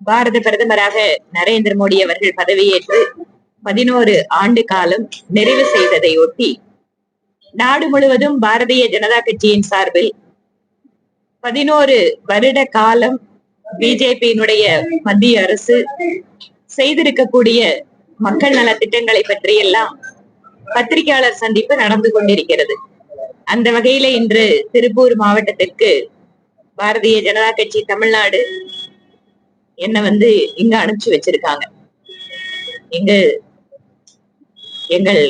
பாரத பிரதமராக நரேந்திர மோடி அவர்கள் பதவியேற்று பதினோரு ஆண்டு காலம் நிறைவு செய்ததை ஒட்டி நாடு முழுவதும் பாரதிய ஜனதா கட்சியின் சார்பில் பதினோரு வருட காலம் பிஜேபியினுடைய மத்திய அரசு செய்திருக்கக்கூடிய மக்கள் நல திட்டங்களை பற்றியெல்லாம் பத்திரிகையாளர் சந்திப்பு நடந்து கொண்டிருக்கிறது. அந்த வகையில இன்று திருப்பூர் மாவட்டத்திற்கு பாரதிய ஜனதா கட்சி தமிழ்நாடு என்ன வந்து இங்க அனுப்பிச்சு வச்சிருக்காங்க. இங்கு எங்கள்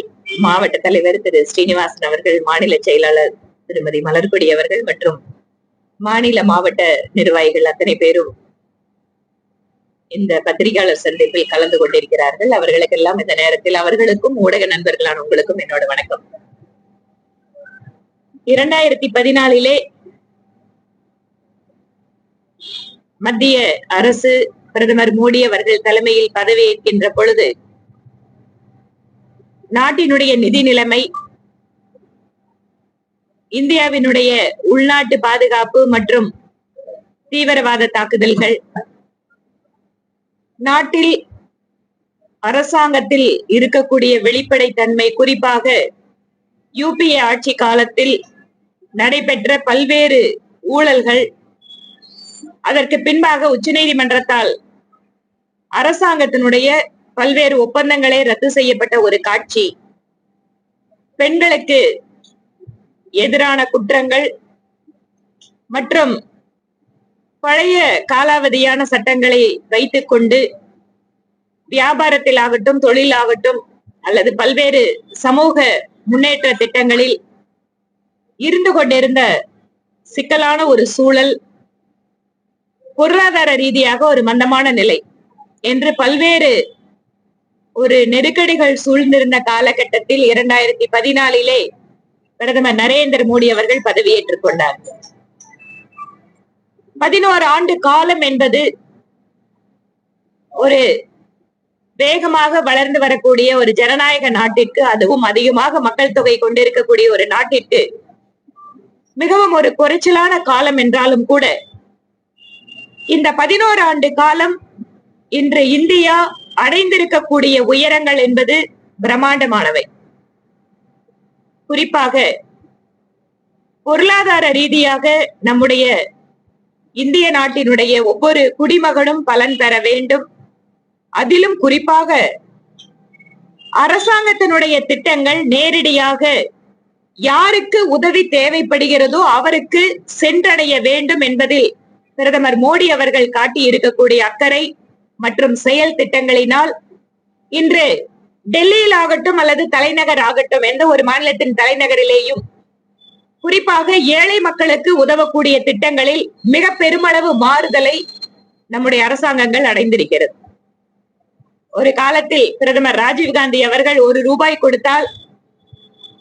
மாவட்ட தலைவர் திரு ஸ்ரீனிவாசன் அவர்கள் மாநில செயலாளர் திருமதி மலர்கொடி அவர்கள் மற்றும் மாநில மாவட்ட நிர்வாகிகள் அத்தனை பேரும் இந்த பத்திரிகையாளர் சந்திப்பில் கலந்து கொண்டிருக்கிறார்கள். அவர்களுக்கெல்லாம் இந்த நேரத்தில் அவர்களுக்கும் ஊடக நண்பர்களான உங்களுக்கும் என்னோட வணக்கம். இரண்டாயிரத்தி பதினாலிலே மத்திய அரசு பிரதமர் மோடி அவர்கள் தலைமையில் பதவியேற்கின்ற பொழுது நாட்டினுடைய நிதி நிலைமை இந்தியாவினுடைய உள்நாட்டு பாதுகாப்பு மற்றும் தீவிரவாத தாக்குதல்கள் நாட்டில் அரசாங்கத்தில் இருக்கக்கூடிய வெளிப்படைத்தன்மை குறிப்பாக யூபிஏ ஆட்சி காலத்தில் நடைபெற்ற பல்வேறு ஊழல்கள் அதற்கு பின்பாக உச்சநீதிமன்றத்தால் அரசாங்கத்தினுடைய பல்வேறு ஒப்பந்தங்களே ரத்து செய்யப்பட்ட ஒரு காட்சி. பெண்களுக்கு எதிரான குற்றங்கள் மற்றும் பழைய காலாவதியான சட்டங்களை வைத்துக் கொண்டு வியாபாரத்தில் ஆகட்டும் தொழில் ஆகட்டும் அல்லது பல்வேறு சமூக முன்னேற்ற திட்டங்களில் இருந்து கொண்டிருந்த சிக்கலான ஒரு சூழல் பொருளாதார ரீதியாக ஒரு மந்தமான நிலை என்று பல்வேறு ஒரு நெருக்கடிகள் சூழ்ந்திருந்த காலகட்டத்தில் இரண்டாயிரத்தி பதினாலிலே பிரதமர் நரேந்திர மோடி அவர்கள் பதவியேற்றுக் கொண்டார். பதினோரு ஆண்டு காலம் என்பது ஒரு வேகமாக வளர்ந்து வரக்கூடிய ஒரு ஜனநாயக நாட்டிற்கு அதுவும் அதிகமாக மக்கள் தொகை கொண்டிருக்கக்கூடிய ஒரு நாட்டிற்கு மிகவும் ஒரு குறைச்சலான காலம் என்றாலும் கூட இந்த பதினோரு ஆண்டு காலம் இன்று இந்தியா அடைந்திருக்கக்கூடிய உயரங்கள் என்பது பிரம்மாண்டமானவை. குறிப்பாக பொருளாதார ரீதியாக நம்முடைய இந்திய நாட்டினுடைய ஒவ்வொரு குடிமகனும் பலன் பெற வேண்டும். அதிலும் குறிப்பாக அரசாங்கத்தினுடைய திட்டங்கள் நேரடியாக யாருக்கு உதவி தேவைப்படுகிறதோ அவருக்கு சென்றடைய வேண்டும் என்பதில் பிரதமர் மோடி அவர்கள் காட்டி இருக்கக்கூடிய அக்கறை மற்றும் செயல் திட்டங்களினால் இன்று டெல்லியில் ஆகட்டும் அல்லது தலைநகர் ஆகட்டும் எந்த ஒரு மாநிலத்தின் தலைநகரிலேயும் குறிப்பாக ஏழை மக்களுக்கு உதவக்கூடிய திட்டங்களில் மிக பெருமளவு மாறுதலை நம்முடைய அரசாங்கங்கள் அடைந்திருக்கிறது. ஒரு காலத்தில் பிரதமர் ராஜீவ்காந்தி அவர்கள் ஒரு ரூபாய் கொடுத்தால்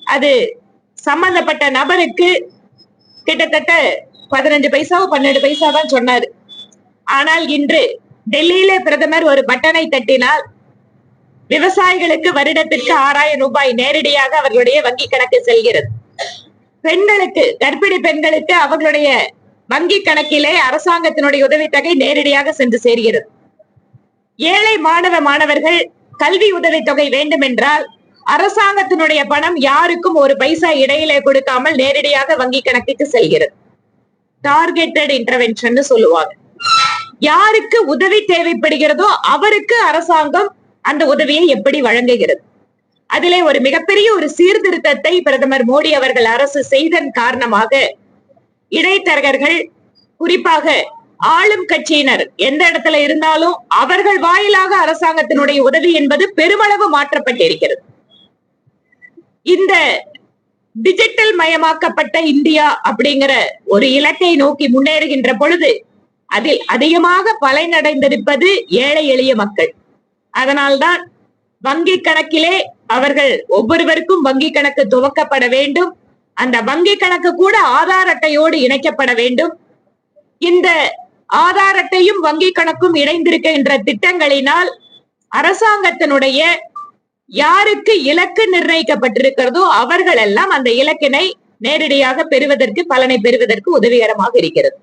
அது சம்பந்தப்பட்ட நபருக்கு கிட்டத்தட்ட பதினஞ்சு பைசாவோ பன்னெண்டு பைசா தான் சொன்னாரு. ஆனால் இன்று டெல்லியிலே பிரதமர் ஒரு பட்டனை தட்டினால் விவசாயிகளுக்கு வருடத்திற்கு ஆறாயிரம் ரூபாய் நேரடியாக அவர்களுடைய வங்கி கணக்கு செல்கிறது. பெண்களுக்கு கர்ப்பிணி பெண்களுக்கு அவர்களுடைய வங்கி கணக்கிலே அரசாங்கத்தினுடைய உதவித்தொகை நேரடியாக சென்று சேர்கிறது. ஏழை மாணவ மாணவர்கள் கல்வி உதவித்தொகை வேண்டும் என்றால் அரசாங்கத்தினுடைய பணம் யாருக்கும் ஒரு பைசா இடையிலே கொடுக்காமல் நேரடியாக வங்கி கணக்குக்கு செல்கிறது. டார்கெட்டட் இன்டர்வென்ஷன் சொல்லுவாங்க. யாருக்கு உதவி தேவைப்படுகிறதோ அவருக்கு அரசாங்கம் அந்த உதவியை எப்படி வழங்குகிறது? அதிலே ஒரு மிகப்பெரிய ஒரு சீர்திருத்தத்தை பிரதமர் மோடி அவர்கள் அரசு செய்தன் காரணமாக இடைத்தரகர்கள் குறிப்பாக ஆளும் கட்சியினர் எந்த இடத்துல இருந்தாலும் அவர்கள் வாயிலாக அரசாங்கத்தினுடைய உதவி என்பது பெருமளவு மாற்றப்பட்டிருக்கிறது. இந்த டிஜிட்டல் மயமாக்கப்பட்ட இந்தியா அப்படிங்கிற ஒரு இலக்கை நோக்கி முன்னேறுகின்ற பொழுது அதில் அதிகமாக பலனடைந்திருப்பது ஏழை எளிய மக்கள். அதனால்தான் வங்கி கணக்கிலே அவர்கள் ஒவ்வொருவருக்கும் வங்கி கணக்கு துவக்கப்பட வேண்டும். அந்த வங்கி கணக்கு கூட ஆதார் அட்டையோடு இணைக்கப்பட வேண்டும். இந்த ஆதார் அட்டையும் வங்கி கணக்கும் இணைந்திருக்கின்ற திட்டங்களினால் அரசாங்கத்தினுடைய யாருக்கு இலக்கு நிர்ணயிக்கப்பட்டிருக்கிறதோ அவர்கள் எல்லாம் அந்த இலக்கினை நேரடியாக பெறுவதற்கு பலனை பெறுவதற்கு உதவிகரமாக இருக்கிறது.